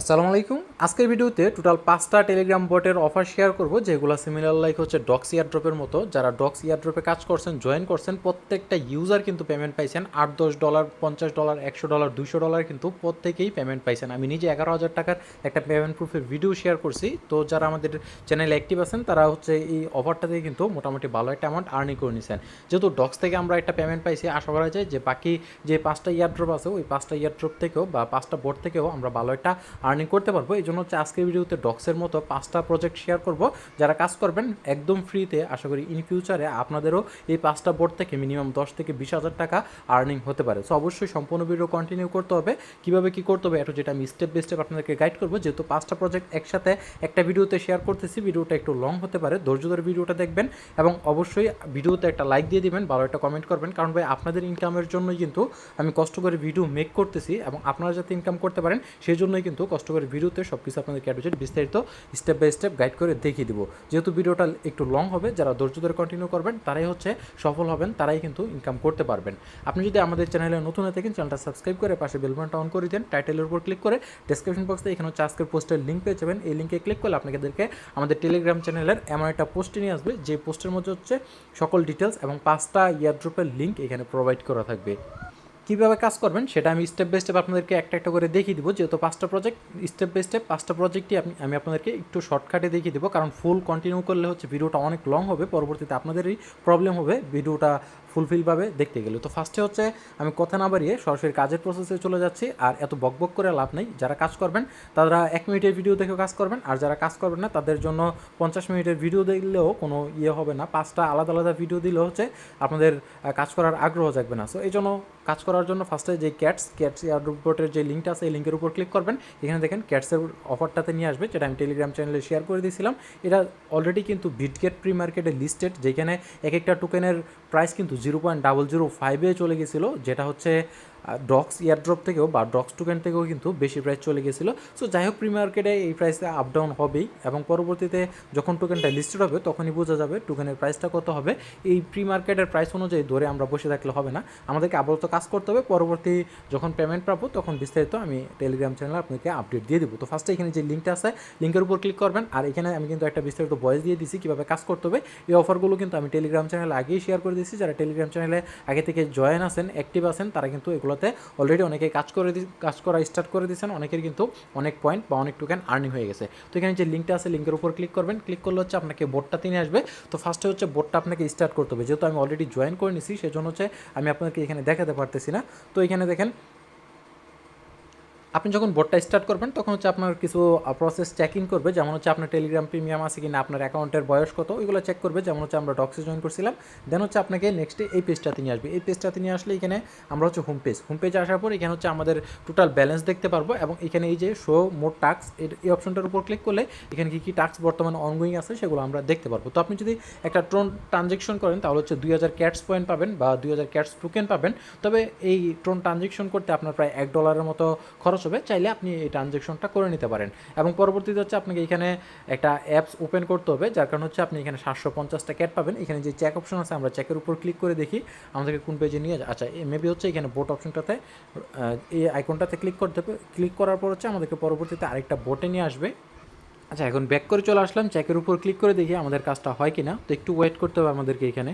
আসসালামু আলাইকুম। আজকের ভিডিওতে টোটাল পাঁচটা টেলিগ্রাম বটের অফার শেয়ার করব, যেগুলো সিমিলার লাইক হচ্ছে ডক্স ইয়ারড্রপের মতো। যারা ডক্স ইয়ারড্রপে কাজ করছেন জয়েন করছেন, প্রত্যেকটা ইউজার কিন্তু পেমেন্ট পাইছেন। আট, দশ ডলার পঞ্চাশ ডলার একশো ডলার দুশো ডলার কিন্তু প্রত্যেকেই পেমেন্ট পাইছেন। আমি নিজে এগারো হাজার টাকার একটা পেমেন্ট প্রুফের ভিডিও শেয়ার করছি। তো যারা আমাদের চ্যানেলে অ্যাক্টিভ আছেন, তারা হচ্ছে এই অফারটা দিয়ে কিন্তু মোটামুটি ভালো একটা অ্যামাউন্ট আর্নিং করে নিছেন। যেহেতু ডক্স থেকে আমরা একটা পেমেন্ট পাইছি, আশা করা যায় যে বাকি যে পাঁচটা ইয়ারড্রপ আছে, ওই পাঁচটা ইয়ারড্রপ থেকেও বা পাঁচটা বোর্ড থেকেও আমরা ভালো একটা আর্নিং করতে পারব। এই জন্য হচ্ছে আজকের ভিডিওতে ডক্সের মতো পাঁচটা প্রজেক্ট শেয়ার করব। যারা কাজ করবেন একদম ফ্রিতে আশা করি ইন ফিউচারে আপনাদেরও এই পাঁচটা বোর্ড থেকে মিনিমাম দশ থেকে বিশ হাজার টাকা আর্নিং হতে পারে। সো অবশ্যই সম্পূর্ণ ভিডিও কন্টিনিউ করতে হবে। কীভাবে কী করতে হবে একটু যেটা আমি স্টেপ বাই স্টেপ আপনাদেরকে গাইড করব। যেহেতু পাঁচটা প্রজেক্ট একসাথে একটা ভিডিওতে শেয়ার করতেছি, ভিডিওটা একটু লং হতে পারে। ধৈর্য ধরে ভিডিওটা দেখবেন এবং অবশ্যই ভিডিওতে একটা লাইক দিয়ে দিবেন, ভালো একটা কমেন্ট করবেন। কারণ ভাই, আপনাদের ইনকামের জন্যই কিন্তু আমি কষ্ট করে ভিডিও মেক করতেছি এবং আপনারা যাতে ইনকাম করতে পারেন সেই জন্যই কিন্তু কষ্ট ভিডিওতে সব কিছু আপনাদের ক্যাটোজেট বিস্তারিত স্টেপ বাই স্টেপ গাইড করে দেখিয়ে দিব। যেহেতু ভিডিওটা একটু লং হবে, যারা ধৈর্য ধরে কন্টিনিউ করবেন, তারাই হচ্ছে সফল হবেন, তারাই কিন্তু ইনকাম করতে পারবেন। আপনি যদি আমাদের চ্যানেলে নতুন হয়ে থাকেন চ্যানেলটা সাবস্ক্রাইব করে পাশে বেলবনটা অন করে দেন। টাইটেলের উপর ক্লিক করে ডেসক্রিপশন বক্সে এখানে হচ্ছে আজকের পোস্টের লিঙ্ক পেয়ে যাবেন। এই লিঙ্কে ক্লিক করলে আপনাদেরকে আমাদের টেলিগ্রাম চ্যানেলের এমন একটা পোস্টে নিয়ে আসবে, যে পোস্টের মধ্যে হচ্ছে সকল ডিটেলস এবং পাঁচটা ইয়ারড্রপের লিঙ্ক এখানে প্রোভাইড করা থাকবে। কীভাবে কাজ করবেন সেটা আমি স্টেপ বাই স্টেপ আপনাদেরকে একটা একটা করে দেখিয়ে দিব। যেহেতু পাঁচটা প্রজেক্ট স্টেপ বাই স্টেপ পাঁচটা প্রজেক্টই আপনি, আমি আপনাদেরকে একটু শর্টকাটে দেখিয়ে দিব। কারণ ফুল কন্টিনিউ করলে হচ্ছে ভিডিওটা অনেক লং হবে। পরবর্তীতে আপনাদেরই প্রবলেম হবে। ভিডিওটা ফুলফিলভাবে দেখতে গেলে। তো ফার্স্টে হচ্ছে আমি কথা না বাড়িয়ে সরাসরি কাজের প্রসেসে চলে যাচ্ছি আর এত বকবক করে লাভ নেই। যারা কাজ করবেন, তারা এক মিনিটের ভিডিও দেখে কাজ করবেন আর যারা কাজ করবেন না, তাদের জন্য পঞ্চাশ মিনিটের ভিডিও দেখলেও কোনো ইয়ে হবে না। পাঁচটা আলাদা আলাদা ভিডিও দিলে হচ্ছে আপনাদের কাজ করার আগ্রহ জাগবে না। সো এই জন্য কাজ করার জন্য ফার্স্টে যে ক্যাটস ক্যাটস এয়ারপোর্টের যে লিঙ্কটা আছে, এই লিঙ্কের উপর ক্লিক করবেন। এখানে দেখেন ক্যাটসের অফারটাতে নিয়ে আসবে, যেটা আমি টেলিগ্রাম চ্যানেলে শেয়ার করে দিয়েছিলাম। এটা অলরেডি কিন্তু বিটগেট প্রি মার্কেটে লিস্টেড যেখানে এক একটা টোকেনের প্রাইস কিন্তু জিরো পয়েন্ট ডাবল জিরো ফাইভে চলে গেছিল যেটা হচ্ছে ডক্স ইয়ারড্রপ থেকেও বা ডক্স টোকেন থেকেও কিন্তু বেশি প্রাইস চলে গেছিল। সো যাই হোক প্রি মার্কেটে এই প্রাইসে আপ ডাউন হবেই এবং পরবর্তীতে যখন টোকেনটা লিস্টেড হবে, তখনই বোঝা যাবে টোকেনের প্রাইসটা কত হবে। এই প্রি মার্কেটের প্রাইস অনুযায়ী ধরে আমরা বসে থাকলে হবে না। আমাদেরকে আপাতত কাজ করতে হবে। পরবর্তী যখন পেমেন্ট পাবো, তখন বিস্তারিত আমি টেলিগ্রাম চ্যানেলে আপনাকে আপডেট দিয়ে দেবো। তো ফার্স্টে এখানে যে লিঙ্কটা আছে লিঙ্কের উপর ক্লিক করবেন। আর এখানে আমি কিন্তু একটা বিস্তারিত ভয়েস দিয়ে দিছি কীভাবে কাজ করতে হবে। এই অফারগুলো কিন্তু আমি টেলিগ্রাম চ্যানেলে আগেই শেয়ার করে দিয়েছি। যারা টেলিগ্রাম চ্যানেলে আগে থেকে জয়েন আছেন অ্যাক্টিভ আছেন, তারা কিন্তু এগুলোতে অলরেডি অনেকে কাজ করে কাজ করা স্টার্ট করে দিয়েছেন অনেকের কিন্তু অনেক পয়েন্ট বা অনেক টোকেন আর্নিং হয়ে গেছে। তো এখানে যে লিঙ্কটা আছে লিঙ্কের উপর ক্লিক করবেন। ক্লিক করলে হচ্ছে আপনাকে বোর্ডটা তিনি আসবে। তো ফার্স্টে হচ্ছে বোর্ডটা আপনাকে স্টার্ট করতে হবে। যেহেতু আমি অলরেডি জয়েন করে নিছি, সেজন্য হচ্ছে আমি আপনাকে এখানে দেখাতে পারতেছি না। তো এখানে দেখেন আপনি যখন বোর্ডটা স্টার্ট করবেন, তখন হচ্ছে আপনার কিছু প্রসেস চেকিং করবে, যেমন হচ্ছে আপনার টেলিগ্রাম প্রিমিয়াম আছে কিনা, আপনার অ্যাকাউন্টের বয়স কত, ওইগুলো চেক করবে, যেমন হচ্ছে আমরা ডক্সে জয়েন করছিলাম। দেন হচ্ছে আপনাকে নেক্সটে এই পেজটাতে নিয়ে আসবে। এই পেজটাতে নিয়ে আসলে এখানে আমরা হচ্ছে হোম পেজ হোম পেজে আসার পর এখানে হচ্ছে আমাদের টোটাল ব্যালেন্স দেখতে পারব এবং এখানে এই যে শো মোট টাক্স এই অপশনটার উপর ক্লিক করলে এখানে কী কী টাক্স বর্তমানে অনগোয়িং আছে সেগুলো আমরা দেখতে পারব। তো আপনি যদি একটা ট্রোন ট্রানজেকশন করেন, তাহলে হচ্ছে দুই হাজার ক্যাটস পয়েন্ট পাবেন বা দুই হাজার ক্যাটস টোকেন পাবেন। তবে এই ট্রোন ট্রানজেকশন করতে আপনার প্রায় এক ডলারের মতো খরচ হবে, চাইলে আপনি এই ট্রানজেকশনটা করে নিতে পারেন। এবং পরবর্তীতে হচ্ছে আপনাকে এখানে একটা অ্যাপস ওপেন করতে হবে, যার কারণে হচ্ছে আপনি এখানে সাতশো পঞ্চাশটা ক্যাট পাবেন। এখানে যে চেক অপশন আছে, আমরা চেকের উপর ক্লিক করে দেখি, আমাদেরকে কোন পেজে নিয়ে আচ্ছা মেবি হচ্ছে এখানে বোট অপশনটাতে এই আইকনটাতে ক্লিক করতে হবে। ক্লিক করার পর হচ্ছে আমাদেরকে পরবর্তীতে আরেকটা বোটে নিয়ে আসবে। আচ্ছা এখন ব্যাক করে চলে আসলাম চেকের উপর ক্লিক করে দেখি আমাদের কাজটা হয় কি না তো একটু ওয়েট করতে হবে আমাদেরকে এখানে।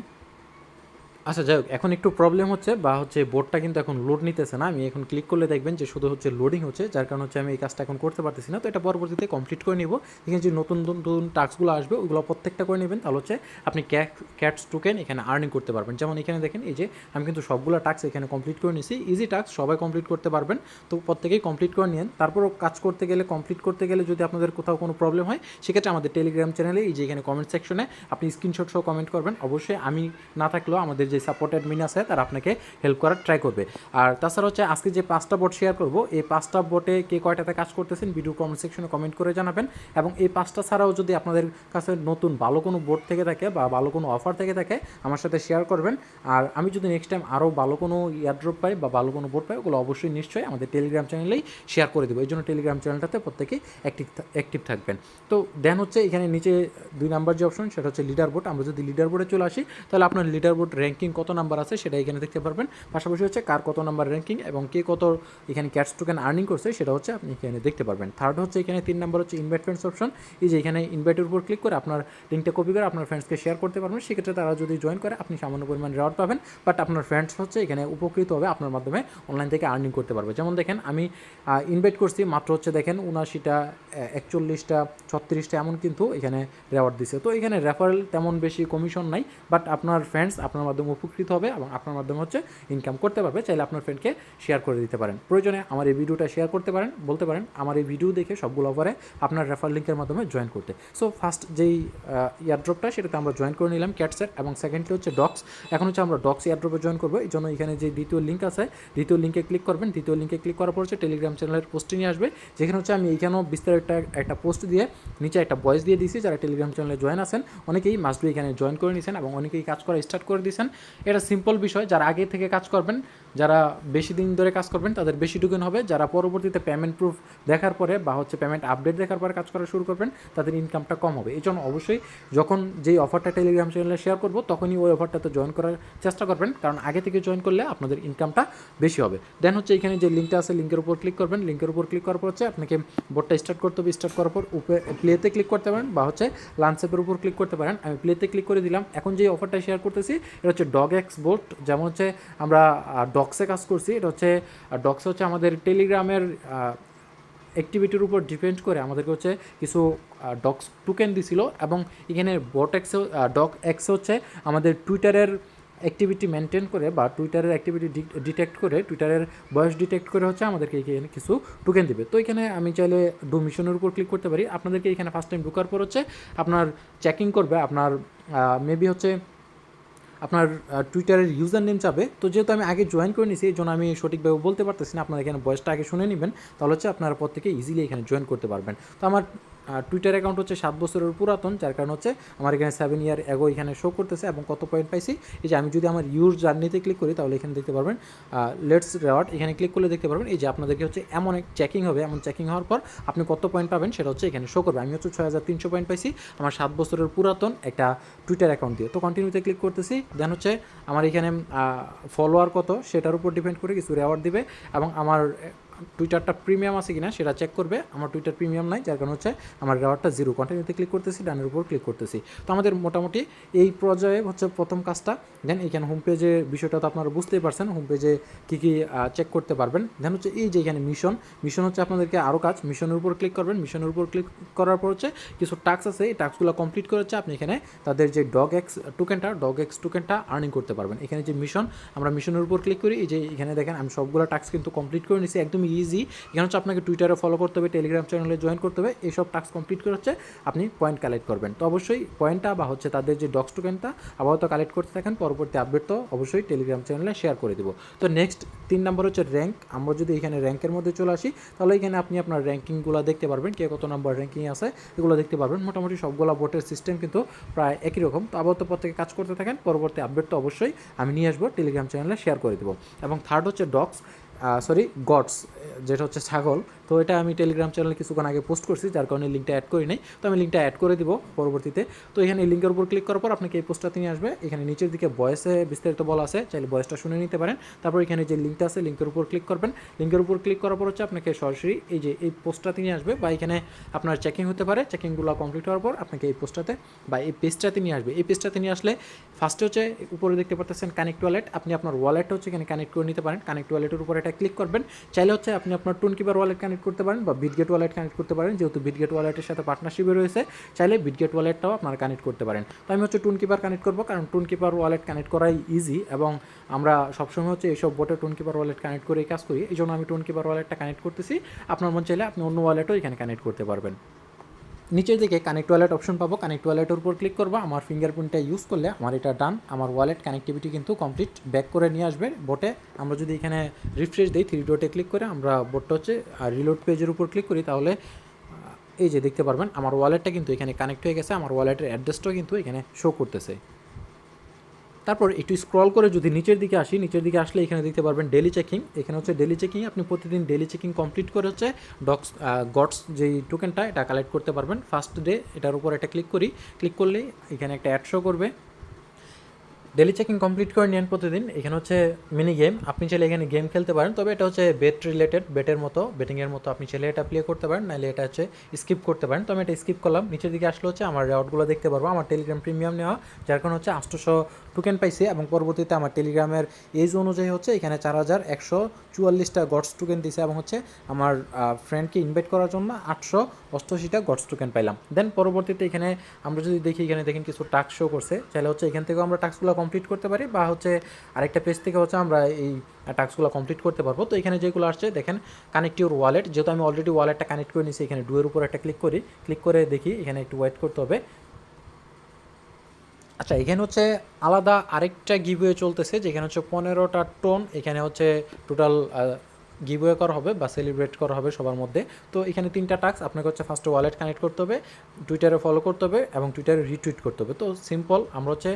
আচ্ছা যাই হোক, এখন একটু প্রবলেম হচ্ছে বা হচ্ছে বোর্ডটা কিন্তু এখন লোড নিতেছে না। আমি এখন ক্লিক করলে দেখবেন যে শুধু হচ্ছে লোডিং হচ্ছে, যার কারণে হচ্ছে আমি এই কাজটা এখন করতে পারতেছি না। তো এটা পরবর্তীতে কমপ্লিট করে নিব। এখানে যে নতুন নতুন টাস্কগুলো আসবে, ওগুলো প্রত্যেকটা করে নেবেন। তাহলে হচ্ছে আপনি ক্যাটস টোকেন এখানে আর্নিং করতে পারবেন। যেমন এখানে দেখেন, এই যে আমি কিন্তু সবগুলো টাস্ক এখানে কমপ্লিট করে নিয়েছি ইজি টাস্ক সবাই কমপ্লিট করতে পারবেন। তো প্রত্যেকেই কমপ্লিট করে নিন তারপরও কাজ করতে গেলে কমপ্লিট করতে গেলে যদি আপনাদের কোথাও কোনো প্রবলেম হয়, সেক্ষেত্রে আমাদের টেলিগ্রাম চ্যানেলে এই যে এখানে কমেন্ট সেকশনে আপনি স্ক্রিনশট সহ কমেন্ট করবেন। অবশ্যই আমি না থাকলেও আমাদের যে সাপোর্ট অ্যাডমিন আছে, তারা আপনাকে হেল্প করার ট্রাই করবে। আর তাছাড়া হচ্ছে আজকে যে পাঁচটা বোর্ড শেয়ার করব, এই পাঁচটা বোর্ডে কে কয়টাতে কাজ করতেছেন ভিডিও কমেন্ট সেকশনে কমেন্ট করে জানাবেন। এবং এই পাঁচটা ছাড়াও যদি আপনাদের কাছে নতুন ভালো কোনো বোর্ড থেকে থাকে বা ভালো কোনো অফার থেকে থাকে, আমার সাথে শেয়ার করবেন। আর আমি যদি নেক্সট টাইম আরও ভালো কোনো ইয়ারড্রপ পাই বা ভালো কোনো বোর্ড পাই, ওগুলো অবশ্যই নিশ্চয়ই আমাদের টেলিগ্রাম চ্যানেলেই শেয়ার করে দেবো। এই জন্য টেলিগ্রাম চ্যানেলটাতে প্রত্যেকেই অ্যাক্টিভ অ্যাক্টিভ থাকবেন। তো দেন হচ্ছে এখানে নিচে দুই নাম্বার যে অপশন সেটা হচ্ছে লিডার বোর্ড আমরা যদি লিডার বোর্ডে চলে আসি, তাহলে আপনার লিডার বোর্ড র্যাঙ্কিং র্যাঙ্কিং কত নাম্বার আছে সেটা এখানে দেখতে পারবেন। পাশাপাশি হচ্ছে কার কত নাম্বার র্যাঙ্কিং এবং কে কত এখানে ক্যাটস টোকেন আর্নিং করছে সেটা হচ্ছে আপনি এখানে দেখতে পারবেন। থার্ড হচ্ছে এখানে তিন নাম্বার হচ্ছে ইনভাইট ফ্রেন্ডস অপশন এই যে এখানে ইনভাইটের উপর ক্লিক করে আপনার লিঙ্কটা কপি করে আপনার ফ্রেন্ডসকে শেয়ার করতে পারবেন। সেক্ষেত্রে তারা যদি জয়েন করে, আপনি সামান্য পরিমাণ রেওয়ার্ড পাবেন। বাট আপনার ফ্রেন্ডস হচ্ছে এখানে উপকৃত হবে আপনার মাধ্যমে অনলাইন থেকে আর্নিং করতে পারবে। যেমন দেখেন, আমি ইনভাইট করছি, মাত্র হচ্ছে দেখেন উনাশিটা একচল্লিশটা, ছত্রিশটা এমন কিন্তু এখানে রেওয়ার্ড দিছে। তো এখানে রেফারেল তেমন বেশি কমিশন নাই। বাট আপনার ফ্রেন্ডস আপনার মাধ্যমে উপকৃত হবে এবং আপনার মাধ্যমে হচ্ছে ইনকাম করতে পারবে, চাইলে আপনার ফ্রেন্ডকে শেয়ার করে দিতে পারেন। প্রয়োজনে আমার এই ভিডিওটা শেয়ার করতে পারেন, বলতে পারেন, আমার এই ভিডিও দেখে সবগুলো অফারে আপনার রেফার লিঙ্কের মাধ্যমে জয়েন করতে। সো ফার্স্ট যেই ইয়ারড্রপটা সেটাতে আমরা জয়েন করে নিলাম ক্যাটসেট এবং সেকেন্ডলি হচ্ছে ডক্স এখন হচ্ছে আমরা ডক্স ইয়ারড্রপে জয়েন করব, এই জন্য এখানে যে দ্বিতীয় লিঙ্ক আছে, দ্বিতীয় লিঙ্কে ক্লিক করবেন। দ্বিতীয় লিঙ্কে ক্লিক করার পর হচ্ছে টেলিগ্রাম চ্যানেলের পোস্টে নিয়ে আসবে, যেখানে হচ্ছে আমি এইখানেও বিস্তারিত একটা একটা পোস্ট দিয়ে, নিচে একটা ভয়েস দিয়ে দিয়েছি। যারা টেলিগ্রাম চ্যানেলে জয়েন আছেন, অনেকেই মাস্টবি এখানে জয়েন করে নিয়েছেন এবং অনেকেই কাজ করা স্টার্ট করে দিয়েছেন এটা সিম্পল বিষয় যারা আগে থেকে কাজ করবেন যারা বেশি দিন ধরে কাজ করবেন, তাদের বেশি টোকেন হবে। যারা পরবর্তীতে পেমেন্ট প্রুফ দেখার পরে বা হচ্ছে পেমেন্ট আপডেট দেখার পরে কাজ করা শুরু করবেন, তাদের ইনকামটা কম হবে। এই জন্য অবশ্যই যখন যেই অফারটা টেলিগ্রাম চ্যানেলে শেয়ার করব, তখনই ওই অফারটাতে জয়েন করার চেষ্টা করবেন। কারণ আগে থেকে জয়েন করলে আপনাদের ইনকামটা বেশি হবে। দেন হচ্ছে এখানে যে লিঙ্কটা আছে লিঙ্কের উপর ক্লিক করবেন। লিঙ্কের উপর ক্লিক করার পর হচ্ছে আপনাকে বোর্ডটা স্টার্ট করতে হবে। স্টার্ট করার পর উপরে প্লেতে ক্লিক করতে পারেন বা হচ্ছে লাঞ্চেপের উপর ক্লিক করতে পারেন। আমি প্লেতে ক্লিক করে দিলাম। এখন যে অফারটা শেয়ার করতেছি, এটা হচ্ছে ডগ এক্স বোর্ড যেমন হচ্ছে আমরা ডক্সে কাজ করছি, এটা হচ্ছে ডক্স হচ্ছে আমাদের টেলিগ্রামের অ্যাক্টিভিটির উপর ডিপেন্ড করে আমাদেরকে হচ্ছে কিছু ডক্স টুকেন দিছিল এবং এখানে বট এক্সে ডক এক্স হচ্ছে আমাদের টুইটারের অ্যাক্টিভিটি মেনটেন করে বা টুইটারের অ্যাক্টিভিটি ডিটেক্ট করে টুইটারের বয়স ডিটেক্ট করে হচ্ছে আমাদেরকে এখানে কিছু টোকেন দেবে। তো এখানে আমি চাইলে ডোমিশনের উপর ক্লিক করতে পারি। আপনাদেরকে এখানে ফার্স্ট টাইম ঢোকার পর হচ্ছে আপনার চেকিং করবে, আপনার মেবি হচ্ছে আপনার টুইটারের ইউজার নেম চাবে তো যেহেতু আমি আগে জয়েন করে নিয়েছি এই জন্য আমি সঠিকভাবে বলতে পারতেছি না, আপনারা এখানে বয়সটা আগে শুনে নেবেন। তাহলে হচ্ছে আপনারা পর থেকে ইজিলি এখানে জয়েন করতে পারবেন। তো আমার টুইটার অ্যাকাউন্ট হচ্ছে সাত বছরের পুরাতন, যার কারণ হচ্ছে আমার এখানে সেভেন ইয়ার এগো এখানে শো করতেছে এবং কত পয়েন্ট পাইছি? এই যে আমি যদি আমার ইউর জার্নিতে ক্লিক করি, তাহলে এখানে দেখতে পারবেন লেটস রেওয়ার্ড এখানে ক্লিক করলে দেখতে পারবেন, এই যে আপনাদেরকে হচ্ছে এমন এক চেকিং হবে, এমন চেকিং হওয়ার পর আপনি কত পয়েন্ট পাবেন সেটা হচ্ছে এখানে শো করবে। আমি হচ্ছে ছয় হাজার তিনশো পয়েন্ট পাইছি, আমার সাত বছরের পুরাতন একটা টুইটার অ্যাকাউন্ট দিয়ে। তো কন্টিনিউতে ক্লিক করতেছি দেন হচ্ছে আমার এখানে ফলোয়ার কত, সেটার উপর ডিপেন্ড করে কিছু রেওয়ার্ড দিবে এবং আমার টুইটারটা প্রিমিয়াম আছে কিনা সেটা চেক করবে। আমার টুইটার প্রিমিয়াম নাই, যার কারণ হচ্ছে আমার রেওয়ার্ডটা জিরো কন্টিনিউতে ক্লিক করতেছি ডানের উপর ক্লিক করতেছি। তো আমাদের মোটামুটি এই পর্যায়ে হচ্ছে প্রথম কাজটা। দেন এখানে হোম পেজে বিষয়টা তো আপনারা বুঝতেই পারছেন হোম পেজে কী কী চেক করতে পারবেন। দেন হচ্ছে এই যে এখানে মিশন মিশন হচ্ছে আপনাদেরকে আরও কাজ। মিশনের উপর ক্লিক করবেন মিশনের উপর ক্লিক করার পর হচ্ছে কিছু টাস্ক আছে, এই টাস্কগুলো কমপ্লিট করে হচ্ছে আপনি এখানে তাদের যে ডগ এক্স টোকেনটা ডগ এক্স টোকেনটা আর্নিং করতে পারবেন। এখানে যে মিশন আমরা মিশনের উপর ক্লিক করি, এই যে এখানে দেখেন আমি সবগুলো টাস্ক কিন্তু কমপ্লিট করে নিয়েছি একদম ইজি এখানে হচ্ছে আপনাকে টুইটারে ফলো করতে হবে টেলিগ্রাম চ্যানেলে জয়েন করতে হবে। এইসব টাস্ক কমপ্লিট করে হচ্ছে আপনি পয়েন্ট কালেক্ট করবেন। তো অবশ্যই পয়েন্টটা বা হচ্ছে তাদের যে ডক্স টোকেনটা আপাতত কালেক্ট করতে থাকেন, পরবর্তী আপডেট তো অবশ্যই টেলিগ্রাম চ্যানেলে শেয়ার করে দেবো। তো নেক্সট তিন নম্বর হচ্ছে র্যাঙ্ক আমরা যদি এখানে র্যাঙ্কের মধ্যে চলে আসি, তাহলে এখানে আপনি আপনার র্যাঙ্কিংগুলো দেখতে পারবেন, কে কত নম্বর র্যাঙ্কিং আছে, এগুলো দেখতে পারবেন। মোটামুটি সবগুলো বোটের সিস্টেম কিন্তু প্রায় একই রকম। তো আপাতত থেকে কাজ করতে থাকেন, পরবর্তী আপডেট তো অবশ্যই আমি নিয়ে আসব টেলিগ্রাম চ্যানেলে শেয়ার করে দেবো। এবং থার্ড হচ্ছে ডক্স সরি গডস যেটা হচ্ছে ছাগল তো এটা আমি টেলিগ্রাম চ্যানেলে কিছুক্ষণ আগে পোস্ট করছি, যার কারণে লিঙ্কটা অ্যাড করি নাই। তো আমি লিঙ্কটা অ্যাড করে দিব পরবর্তীতে। তো এখানে এই লিঙ্কের উপর ক্লিক করার পর আপনাকে এই পোস্টটা নিয়ে আসবে। এখানে নিচের দিকে বয়সে বিস্তারিত বলা আছে, চাইলে বয়সটা শুনে নিতে পারেন। তারপর এখানে যে লিঙ্কটা আছে লিঙ্কের উপর ক্লিক করবেন। লিঙ্কের উপর ক্লিক করার পর হচ্ছে আপনাকে সরাসরি এই যে, এই পোস্টটা নিয়ে আসবে বা এখানে আপনার চেকিং হতে পারে। চেকিংগুলো কমপ্লিট হওয়ার পর আপনাকে এই পোস্টটাতে বা এই পেজটাতে নিয়ে আসবে। এই পেজটাতে নিয়ে আসলে ফার্স্টে হচ্ছে উপরে দেখতে পাচ্ছেন কানেক্ট ওয়ালেট আপনি আপনার ওয়ালেট হচ্ছে এখানে কানেক্ট করে নিতে পারেন। কানেক্ট ওয়ালেটের উপর এটা ক্লিক করবেন। চাইলে হচ্ছে আপনি আপনার টুন কিপার ওয়ালেট কানেক্ট করতে পারেন বা বিটগেট ওয়ালেট কানেক্ট করতে পারেন, যেহেতু বিটগেট ওয়ালেটের সাথে পার্টনারশিপে রয়েছে, চাইলে বিটগেট ওয়ালেটটাও আপনারা কানেক্ট করতে পারেন। তো আমি হচ্ছে টুন কিপার কানেক্ট করব, কারণ টুন কিপার ওয়ালেট কানেক্ট করাই ইজি এবং আমরা সবসময় হচ্ছে এইসব বোটে টুন কিপার ওয়ালেট কানেক্ট করে কাজ করি। এই জন্য আমি টুন কিপার ওয়ালেটটা কানেক্ট করতেছি। আপনার মন চাইলে আপনি অন্য ওয়ালেটও এখানে কানেক্ট করতে পারবেন। নিচের দিকে কানেক্ট ওয়ালেট অপশন পাবো। কানেক্ট ওয়ালেটের উপর ক্লিক করব। আমার ফিঙ্গারপ্রিন্টটা ইউজ করলে আমার এটা ডান আমার ওয়ালেট কানেক্টিভিটি কিন্তু কমপ্লিট ব্যাক করে নিয়ে আসবে বোটে আমরা যদি এখানে রিফ্রেশ দিই থ্রি ডোটে ক্লিক করে আমরা বোটটা হচ্ছে রিলোড পেজের উপর ক্লিক করি, তাহলে এই যে দেখতে পারবেন, আমার ওয়ালেটটা কিন্তু এখানে কানেক্ট হয়ে গেছে। আমার ওয়ালেটের অ্যাড্রেসটাও কিন্তু এখানে শো করতেছে। তারপর একটু স্ক্রল করে যদি নিচের দিকে আসি, নিচের দিকে আসলে এখানে দেখতে পারবেন ডেলি চেকিং এখানে হচ্ছে ডেলি চেকিং আপনি প্রতিদিন ডেলি চেকিং কমপ্লিট করে হচ্ছে ডক্স গডস যেই টোকেনটা এটা কালেক্ট করতে পারবেন। ফার্স্ট ডে এটার উপর একটা ক্লিক করি। ক্লিক করলেই এখানে একটা অ্যাড শো করবে। ডেলি চেকিং কমপ্লিট করে নেন প্রতিদিন। এখানে হচ্ছে মিনি গেম আপনি চাইলে এখানে গেম খেলতে পারেন, তবে এটা হচ্ছে বেট রিলেটেড বেটের মতো বেটিংয়ের মতো আপনি চাইলে এটা প্লে করতে পারেন নাহলে এটা হচ্ছে স্কিপ করতে পারেন। তো আমি এটা স্কিপ করলাম। নিচের দিকে আসলে হচ্ছে আমার রেওয়ার্ডগুলো দেখতে পারব। আমার টেলিগ্রাম প্রিমিয়াম নেওয়া, যার কারণে হচ্ছে আটশোশো টোকেন পাইছি এবং পরবর্তীতে আমার টেলিগ্রামের এজ অনুযায়ী হচ্ছে এখানে চার হাজার একশো চুয়াল্লিশটা গডস টোকেন দিছে এবং হচ্ছে আমার ফ্রেন্ডকে ইনভাইট করার জন্য আটশো অষ্টআশিটা গডস টোকেন পাইলাম। দেন পরবর্তীতে এখানে আমরা যদি দেখি, এখানে দেখেন কিছু টাস্ক শো করছে। চাইলে হচ্ছে এখান থেকেও আমরা টাস্কগুলো কমপ্লিট করতে পারি বা হচ্ছে আরেকটা পেজ থেকে হচ্ছে আমরা এই টাস্কগুলো কমপ্লিট করতে পারব। তো এখানে যেগুলো আসছে, দেখেন কানেক্ট ইউর ওয়ালেট যেহেতু আমি অলরেডি ওয়ালেটটা কানেক্ট করে নিয়েছি, এখানে ডুয়ের উপর একটা ক্লিক করি ক্লিক করে দেখি এখানে একটু ওয়েট করতে হবে। আচ্ছা এখানে হচ্ছে আলাদা আরেকটা গিভওয়ে চলতেছে, যেখানে হচ্ছে পনেরোটা টোন এখানে হচ্ছে টোটাল গিভওয়ে করা হবে বা সেলিব্রেট করা হবে সবার মধ্যে। তো এখানে তিনটা টাস্ক আপনাকে হচ্ছে ফার্স্টে ওয়ালেট কানেক্ট করতে হবে টুইটারে ফলো করতে হবে এবং টুইটারে রিটুইট করতে হবে। তো সিম্পল আমরা হচ্ছে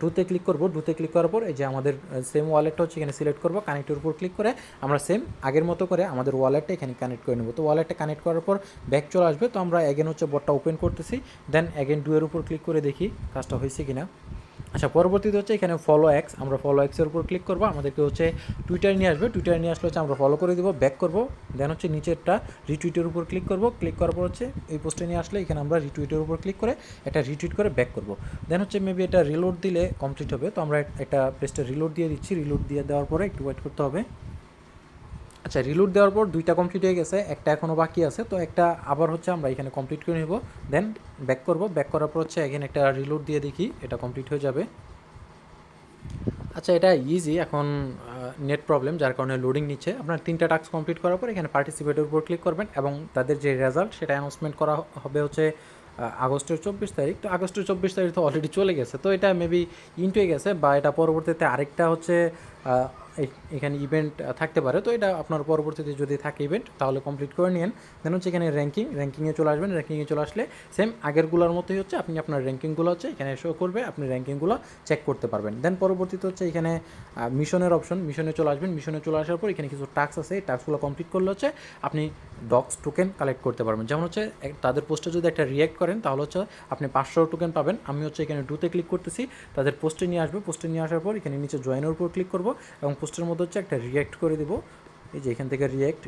ডুতে ক্লিক করব। ডুতে ক্লিক করার পর এই যে আমাদের সেম ওয়ালেটটা হচ্ছে এখানে সিলেক্ট করব। কানেক্টের উপর ক্লিক করে আমরা সেম আগের মতো করে আমাদের ওয়ালেটটা এখানে কানেক্ট করে নেব। তো ওয়ালেটটা কানেক্ট করার পর ব্যাক চলে আসবে। তো আমরা অ্যাগেন হচ্ছে বটটা ওপেন করতেছি। দেন অ্যাগেন ডুয়ের উপর ক্লিক করে দেখি কাজটা হয়েছে কিনা। আচ্ছা পরবর্তীতে হচ্ছে এখানে ফলো এক্স আমরা ফলো এক্সের উপর ক্লিক করব, আমাদেরকে হচ্ছে টুইটার নিয়ে আসবে। টুইটার নিয়ে আসলে হচ্ছে আমরা ফলো করে দেবো ব্যাক করব দেন হচ্ছে নিচেরটা রিটুইটের উপর ক্লিক করব ক্লিক করার পর হচ্ছে এই পোস্টে নিয়ে আসলে এখানে আমরা রিটুইটের উপর ক্লিক করে এটা রিটুইট করে ব্যাক করব। দেন হচ্ছে মেবি এটা রিলোড দিলে কমপ্লিট হবে, তো আমরা একটা পেস্টে রিলোড দিয়ে দিচ্ছি রিলোড দিয়ে দেওয়ার পরে একটু ওয়েট করতে হবে। আচ্ছা রিলোড দেওয়ার পর দুইটা কমপ্লিট হয়ে গেছে, একটা এখনও বাকি আছে, তো একটা আবার হচ্ছে আমরা এখানে কমপ্লিট করে নেব। দেন ব্যাক করব ব্যাক করার পর হচ্ছে এখানে একটা রিলোড দিয়ে দেখি, এটা কমপ্লিট হয়ে যাবে। আচ্ছা এটা ইজি এখন নেট প্রবলেম যার কারণে লোডিং নিচ্ছে। আপনার তিনটা টাস্ক কমপ্লিট করার পর এখানে পার্টিসিপেটের উপর ক্লিক করবেন এবং তাদের যে রেজাল্ট সেটা অ্যানাউন্সমেন্ট করা হবে হচ্ছে আগস্টের চব্বিশ তারিখ। তো আগস্টের চব্বিশ তারিখ তো অলরেডি চলে গেছে, তো এটা মেবি ইন্ট হয়ে গেছে, বা এটা পরবর্তীতে আরেকটা হচ্ছে এখানে ইভেন্ট থাকতে পারে। তো এটা আপনার পরবর্তীতে যদি থাকে ইভেন্ট তাহলে কমপ্লিট করে নিন দেন হচ্ছে এখানে র্যাঙ্কিং র্যাঙ্কিংয়ে চলে আসবেন। র্যাঙ্কিংয়ে চলে আসলে সেম আগেরগুলোর মতোই হচ্ছে, আপনি আপনার র্যাঙ্কিংগুলো হচ্ছে এখানে শো করবে, আপনি র্যাঙ্কিংগুলো চেক করতে পারবেন। দেন পরবর্তীতে হচ্ছে এখানে মিশনের অপশন মিশনে চলে আসবেন। মিশনে চলে আসার পর এখানে কিছু টাস্ক আছে, এই টাস্কগুলো কমপ্লিট করলে হচ্ছে আপনি ডক্স টোকেন কালেক্ট করতে পারবেন। যেমন হচ্ছে তাদের পোস্টে যদি একটা রিয়েক্ট করেন, তাহলে হচ্ছে আপনি পাঁচশো টোকেন পাবেন। আমি হচ্ছে এখানে ডুতে ক্লিক করতেছি, তাদের পোস্টে নিয়ে আসবে। পোস্টে নিয়ে আসার পর এখানে নিচে জয়েনের উপর ক্লিক করব এবং পোস্টের মধ্যে হচ্ছে একটা রিয়েক্ট করে দেবো। এই যে এখান থেকে রিয়েক্ট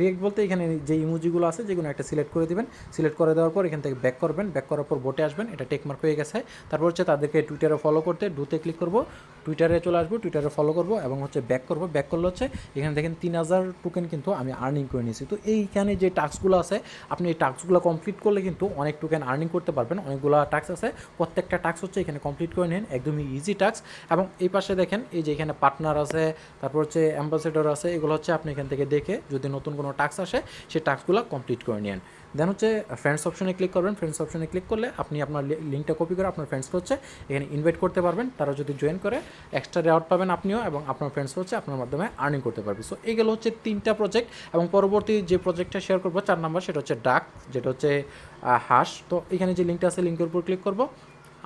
রিয়েক্ট বলতে এখানে যে ইমোজিগুলো আছে, যেগুলো একটা সিলেক্ট করে দিবেন সিলেক্ট করে দেওয়ার পর এখান থেকে ব্যাক করবেন ব্যাক করার পর বোটে আসবেন, এটা টেকমার্ক হয়ে গেছে। তারপর হচ্ছে তাদেরকে টুইটারে ফলো করতে ডুতে ক্লিক করব টুইটারে চলে আসব টুইটারে ফলো করব এবং হচ্ছে ব্যাক করব। ব্যাক করলে হচ্ছে এখানে দেখেন তিন হাজার টোকেন কিন্তু আমি আর্নিং করে নিয়েছি। তো এইখানে যে টাস্কগুলো আছে, আপনি এই টাস্কগুলো কমপ্লিট করলে কিন্তু অনেক টোকেন আর্নিং করতে পারবেন। অনেকগুলো টাস্ক আছে, প্রত্যেকটা টাস্ক হচ্ছে এখানে কমপ্লিট করে নিন, একদমই ইজি টাস্ক এবং এই পাশে দেখেন এই যে এখানে পার্টনার আছে, তারপর হচ্ছে অ্যাম্বাসেডর আছে, এগুলো হচ্ছে আপনি এখান থেকে দেখে যদি নতুন কোনো টাস্ক আসে, সেই টাস্কগুলো কমপ্লিট করে নিন দেন হচ্ছে ফ্রেন্ডস অপশনে ক্লিক করবেন ফ্রেন্ডস অপশনে ক্লিক করলে আপনি আপনার লিঙ্কটা কপি করে আপনার ফ্রেন্ডসকে হচ্ছে, এখানে ইনভাইট করতে পারবেন। তারা যদি জয়েন করে এক্সট্রা রেওয়ার্ড পাবেন আপনিও এবং আপনার ফ্রেন্ডস হচ্ছে আপনার মাধ্যমে আর্নিং করতে পারবে। সো এইগুলো হচ্ছে তিনটা প্রজেক্ট এবং পরবর্তী যে প্রজেক্টটা শেয়ার করব, চার নাম্বার, সেটা হচ্ছে ডাক যেটা হচ্ছে হাঁস। তো এখানে যে লিঙ্কটা আছে লিঙ্কের উপর ক্লিক করব।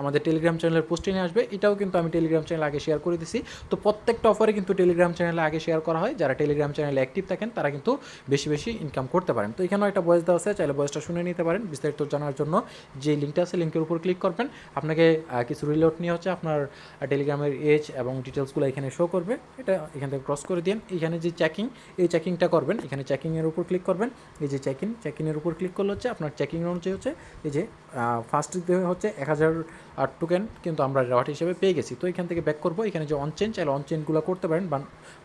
আমাদের টেলিগ্রাম চ্যানেলের পোস্টে নিয়ে আসবে। এটাও কিন্তু আমি টেলিগ্রাম চ্যানেল আগে শেয়ার করে দিছি। তো প্রত্যেকটা অফারে কিন্তু টেলিগ্রাম চ্যানেলে আগে শেয়ার করা হয়। যারা টেলিগ্রাম চ্যানেলে অ্যাক্টিভ থাকেন, তারা কিন্তু বেশি বেশি ইনকাম করতে পারেন। তো এখানেও একটা বয়স দেওয়া আছে। চাইলে বয়সটা শুনে নিতে পারেন। বিস্তারিত জানার জন্য যে লিঙ্কটা আছে লিঙ্কের উপর ক্লিক করবেন। আপনাকে কিছু রিলোড নিয়ে হচ্ছে আপনার টেলিগ্রামের এজ এবং ডিটেলসগুলো এখানে শো করবে। এটা এখান থেকে ক্রস করে দিন এখানে যে চেকিং এই চেকিংটা করবেন। এখানে চেকিংয়ের উপর ক্লিক করবেন। এই যে চেকিং চেকিংয়ের উপর ক্লিক করলে হচ্ছে আপনার চেকিং অনুযায়ী হচ্ছে, এই যে ফার্স্ট হচ্ছে এক হাজার আর টোকেন কিন্তু আমরা রেওয়ার্ড হিসেবে পেয়ে গেছি। তো এখান থেকে ব্যাক করব। এখানে যে অনচেন চাইলে অনচেনগুলো করতে পারেন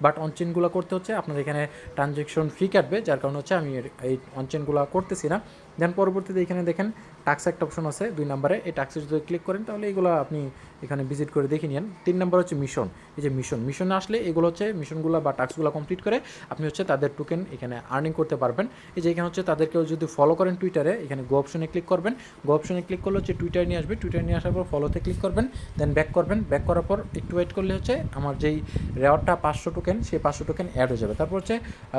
বাট অনচেনগুলো করতে হচ্ছে আপনার এখানে ট্রানজ্যাকশন ফ্রি কাটবে, যার কারণে হচ্ছে আমি এই অনচেনগুলো করতেছি না। দেন পরবর্তীতে এখানে দেখেন টাক্স একটা অপশন আছে দুই নম্বরে। এই টাক্সে যদি ক্লিক করেন, তাহলে এগুলো আপনি এখানে ভিজিট করে দেখে নিন তিন নম্বর হচ্ছে মিশন এই যে মিশন মিশনে আসলে এগুলো হচ্ছে মিশনগুলো বা টাস্কগুলো কমপ্লিট করে আপনি হচ্ছে তাদের টোকেন এখানে আর্নিং করতে পারবেন। এই যে এখানে হচ্ছে তাদেরকেও যদি ফলো করেন টুইটারে এখানে গো অপশনে ক্লিক করবেন। গো অপশনে ক্লিক করলে হচ্ছে টুইটার নিয়ে আসবে। টুইটার নিয়ে আসার পর ফলোতে ক্লিক করবেন দেন ব্যাক করবেন। ব্যাক করার পর একটু ওয়েট করলে হচ্ছে আমার যেই রেওয়ার্ডটা পাঁচশো টোকেন সেই পাঁচশো টোকেন অ্যাড হয়ে যাবে। তারপর হচ্ছে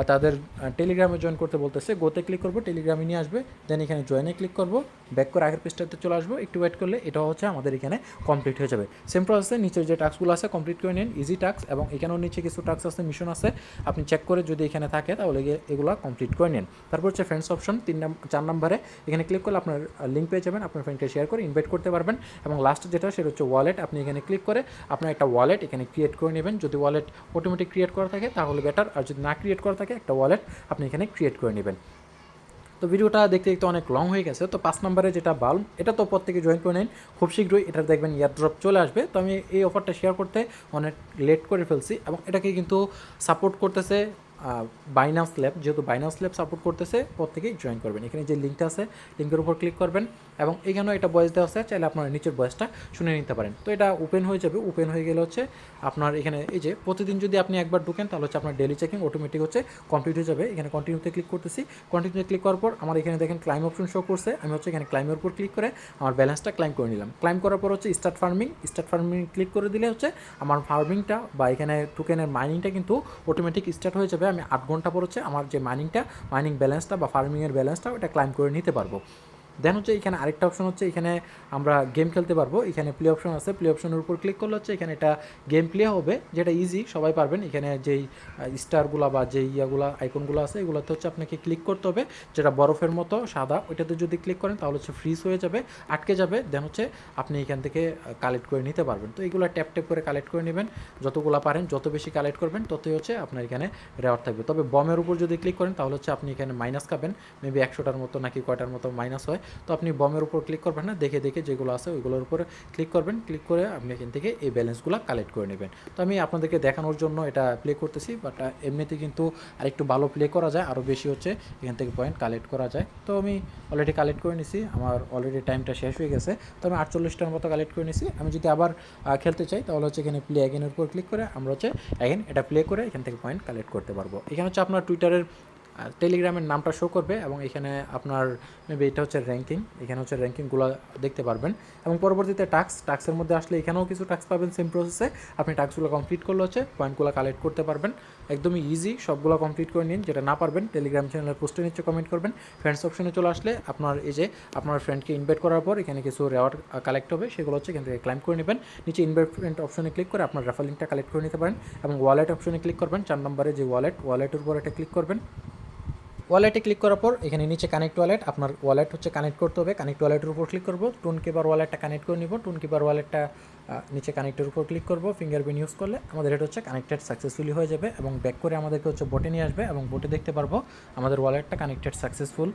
তাদের টেলিগ্রামে জয়েন করতে বলতেছে গোতে ক্লিক করব টেলিগ্রামে নিয়ে আসবে দেন এখানে জয়েনে ক্লিক করব। ব্যাক করে আগের পেজটাতে চলে আসব। একটু ওয়েট করলে এটা হচ্ছে আমাদের এখানে কমপ্লিট হয়ে যাবে। সেম প্রসেসে নিচের যে টাস্কগুলো আছে কমপ্লিট করে নিন ইজি টাস্ক এবং এখানেও নিচে কিছু টাস্ক আছে মিশন আছে। আপনি চেক করে যদি এখানে থাকে, তাহলে এগুলো কমপ্লিট করে নিন। তারপর হচ্ছে ফ্রেন্ডস অপশন তিন নাম্বার চার নাম্বারে এখানে ক্লিক করলে আপনার লিঙ্ক পেয়ে যাবেন, আপনার ফ্রেন্ডকে শেয়ার করে ইনভাইট করতে পারবেন এবং লাস্ট যেটা সেটা হচ্ছে ওয়ালেট আপনি এখানে ক্লিক করে আপনার একটা ওয়ালেট এখানে ক্রিয়েট করে নেবেন। যদি ওয়ালেট অটোমেটিক ক্রিয়েট করা থাকে, তাহলে বেটার আর যদি না ক্রিয়েট করা থাকে, একটা ওয়ালেট আপনি এখানে ক্রিয়েট করে নেবেন। তো ভিডিওটা দেখতে দেখতে অনেক লং হয়ে গেছে। তো পাঁচ নম্বরে যেটা বাল্ব, এটা তো প্রত্যেকে জয়েন করে নিন। খুব শীঘ্রই এটা দেখবেন ইয়ার ড্রপ চলে আসবে। তো আমি এই অফারটা শেয়ার করতে অনেক লেট করে ফেলছি এবং এটাকে কিন্তু সাপোর্ট করতেছে বাইনান্স ল্যাব যেহেতু বাইনান্স ল্যাব সাপোর্ট করতেছে প্রত্যেকেই জয়েন করবেন। এখানে যে লিঙ্কটা আছে লিঙ্কের উপর ক্লিক করবেন এবং এখানেও এটা বয়েস দেওয়া আছে, চাইলে আপনারা নিচের বয়েসটা শুনে নিতে পারেন। তো এটা ওপেন হয়ে যাবে ওপেন হয়ে গেলে হচ্ছে আপনার এখানে এই যে প্রতিদিন যদি আপনি একবার ঢুকেন, তাহলে হচ্ছে আপনার ডেলি চেকিং অটোমেটিক হচ্ছে কমপ্লিট হয়ে যাবে। এখানে কন্টিনিউতে ক্লিক করতেছি। কন্টিনিউতে ক্লিক করার পর আমার এখানে দেখেন ক্লাইম অপশন শো করছে। আমি হচ্ছে এখানে ক্লাইমের উপর ক্লিক করে আমার ব্যালেন্সটা ক্লাইম করে নিলাম। ক্লাইম করার পর হচ্ছে start farming start farming click করে দিলে হচ্ছে আমার ফার্মিংটা বা এখানে টোকেনের মাইনিংটা কিন্তু অটোমেটিক স্টার্ট হয়ে যাবে। আমি আট ঘণ্টা পর হচ্ছে আমার যে মাইনিংটা মাইনিং ব্যালেন্সটা বা ফার্মিংয়ের ব্যালেন্সটা ওটা ক্লাইম করে নিতে পারব। দেন হচ্ছে এখানে আরেকটা অপশন হচ্ছে এখানে আমরা গেম খেলতে পারব। এখানে প্লে অপশন আছে। প্লে অপশনের উপর ক্লিক করলে হচ্ছে এখানে এটা গেম প্লে হবে, যেটা ইজি সবাই পারবেন। এখানে যেই স্টারগুলো বা যেই ইয়াগুলো আইকনগুলো আছে, এগুলোতে হচ্ছে আপনাকে ক্লিক করতে হবে, যেটা বরফের মতো সাদা, ওইটাতে যদি ক্লিক করেন তাহলে হচ্ছে ফ্রিজ হয়ে যাবে, আটকে যাবে। দেন হচ্ছে আপনি এখান থেকে কালেক্ট করে নিতে পারবেন। তো এগুলো ট্যাপ ট্যাপ করে কালেক্ট করে নেবেন। যতগুলো পারেন, যত বেশি কালেক্ট করবেন, ততই হচ্ছে আপনার এখানে রেওয়ার থাকবে। তবে বমের উপর যদি ক্লিক করেন, তাহলে হচ্ছে আপনি এখানে মাইনাস খাবেন। মেবি একশোটার মতো নাকি কয়টার মতো মাইনাস হয়। তো আপনি বমের উপর ক্লিক করবেন না, দেখে দেখে যেগুলো আছে ওইগুলোর উপরে ক্লিক করবেন। ক্লিক করে আপনি এখান থেকে এই ব্যালেন্সগুলো কালেক্ট করে নেবেন। তো আমি আপনাদেরকে দেখানোর জন্য এটা প্লে করতেছি বাট এমনিতে কিন্তু আরেকটু ভালো প্লে করা যায় আরও বেশি হচ্ছে, এখান থেকে পয়েন্ট কালেক্ট করা যায়। তো আমি অলরেডি কালেক্ট করে নিছি, আমার অলরেডি টাইমটা শেষ হয়ে গেছে। তো আমি আটচল্লিশটার মতো কালেক্ট করে নিছি। আমি যদি আবার খেলতে চাই, তাহলে হচ্ছে এখানে প্লে অ্যাগেনের উপর ক্লিক করে আমরা হচ্ছে অ্যাগেন এটা প্লে করে এখান থেকে পয়েন্ট কালেক্ট করতে পারব। এখানে হচ্ছে আপনার টুইটারের টেলিগ্রামের নামটা শো করবে এবং এখানে আপনার মেবি এটা হচ্ছে র্যাঙ্কিং এখানে হচ্ছে র্যাঙ্কিংগুলো দেখতে পারবেন। এবং পরবর্তীতে টাক্স টাক্সের মধ্যে আসলে এখানেও কিছু টাক্স পাবেন সেম প্রসেসে আপনি টাক্সগুলো কমপ্লিট করলে হচ্ছে পয়েন্টগুলো কালেক্ট করতে পারবেন। একদমই ইজি সবগুলো কমপ্লিট করে নিন, যেটা না পারবেন টেলিগ্রাম চ্যানেলের পোস্টে নিচে কমেন্ট করবেন। ফ্রেন্ডস অপশনে চলে আসলে আপনার এই যে আপনার ফ্রেন্ডকে ইনভাইট করার পর এখানে কিছু রেওয়ার্ড কালেক্ট হবে, সেগুলো হচ্ছে এখান থেকে ক্লাইম করে নেবেন। নিচে ইনভাইট ফ্রেন্ড অপশনে ক্লিক করে আপনার রেফার লিঙ্কটা কালেক্ট করে নিতে পারেন এবং ওয়ালেট অপশনে ক্লিক করবেন। চার নম্বরে যে ওয়ালেট ওয়ালেটের উপর এটা ক্লিক করবেন। ওয়ালেটে ক্লিক করার পর এখানে নিচে কানেক্ট ওয়ালেট আপনার ওয়ালেট হচ্ছে কানেক্ট করতে হবে। কানেক্ট ওয়ালেটের উপর ক্লিক করব। টুন কিপার ওয়ালেটটা কানেক্ট করে নিব। টুন কিপার ওয়ালেটটা নিচে কানেক্টের উপর ক্লিক করব। ফিঙ্গারপ্রিন্ট ইউজ করলে আমাদের এটা হচ্ছে কানেক্টেড সাকসেসফুলি হয়ে যাবে এবং ব্যাক করে আমাদেরকে হচ্ছে বোটে নিয়ে আসবে এবং বোটে দেখতে পারব আমাদের ওয়ালেটটা কানেক্টেড সাকসেসফুল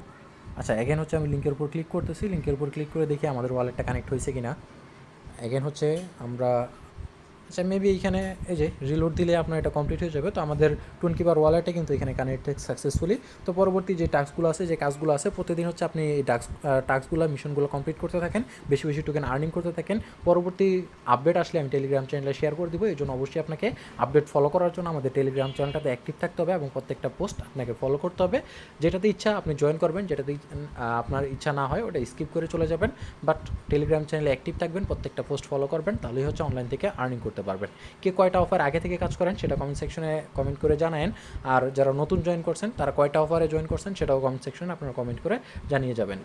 আচ্ছা এগেন হচ্ছে আমি লিঙ্কের উপর ক্লিক করতেছি। লিঙ্কের উপর ক্লিক করে দেখি আমাদের ওয়ালেটটা কানেক্ট হয়েছে কিনা। এগেন হচ্ছে আমরা আচ্ছা মেবি এইখানে এই যে রিলোড দিলে আপনার এটা কমপ্লিট হয়ে যাবে। তো আমাদের টুন কিপার ওয়ালেটে কিন্তু এখানে কানেক্টেড সাকসেসফুলি তো পরবর্তী যে টাস্কগুলো আছে, যে কাজগুলো আছে, প্রতিদিন হচ্ছে আপনি এই টাস্ক টাস্কগুলো মিশনগুলো কমপ্লিট করতে থাকেন। বেশি বেশি টোকেন আর্নিং করতে থাকেন। পরবর্তী আপডেট আসলে আমি টেলিগ্রাম চ্যানেলে শেয়ার করে দিব। এই জন্য অবশ্যই আপনাকে আপডেট ফলো করার জন্য আমাদের টেলিগ্রাম চ্যানেলটাতে অ্যাক্টিভ থাকতে হবে এবং প্রত্যেকটা পোস্ট আপনাকে ফলো করতে হবে। যেটাতে ইচ্ছা আপনি জয়েন করবেন, যেটাতে আপনার ইচ্ছা না হয়, ওটা স্কিপ করে চলে যাবেন। বাট টেলিগ্রাম চ্যানেলে অ্যাক্টিভ থাকবেন, প্রত্যেকটা পোস্ট ফলো করবেন। তাহলেই হচ্ছে অনলাইন থেকে আর্নিং করতে পারবেন। কে কয়টা অফার আগে থেকে কাজ করেন সেটা কমেন্ট সেকশনে কমেন্ট করে জানায়েন। আর যারা নতুন জয়েন করছেন, তারা কয়টা অফারে জয়েন করছেন সেটাও কমেন্ট সেকশনে আপনারা কমেন্ট করে জানিয়ে যাবেন।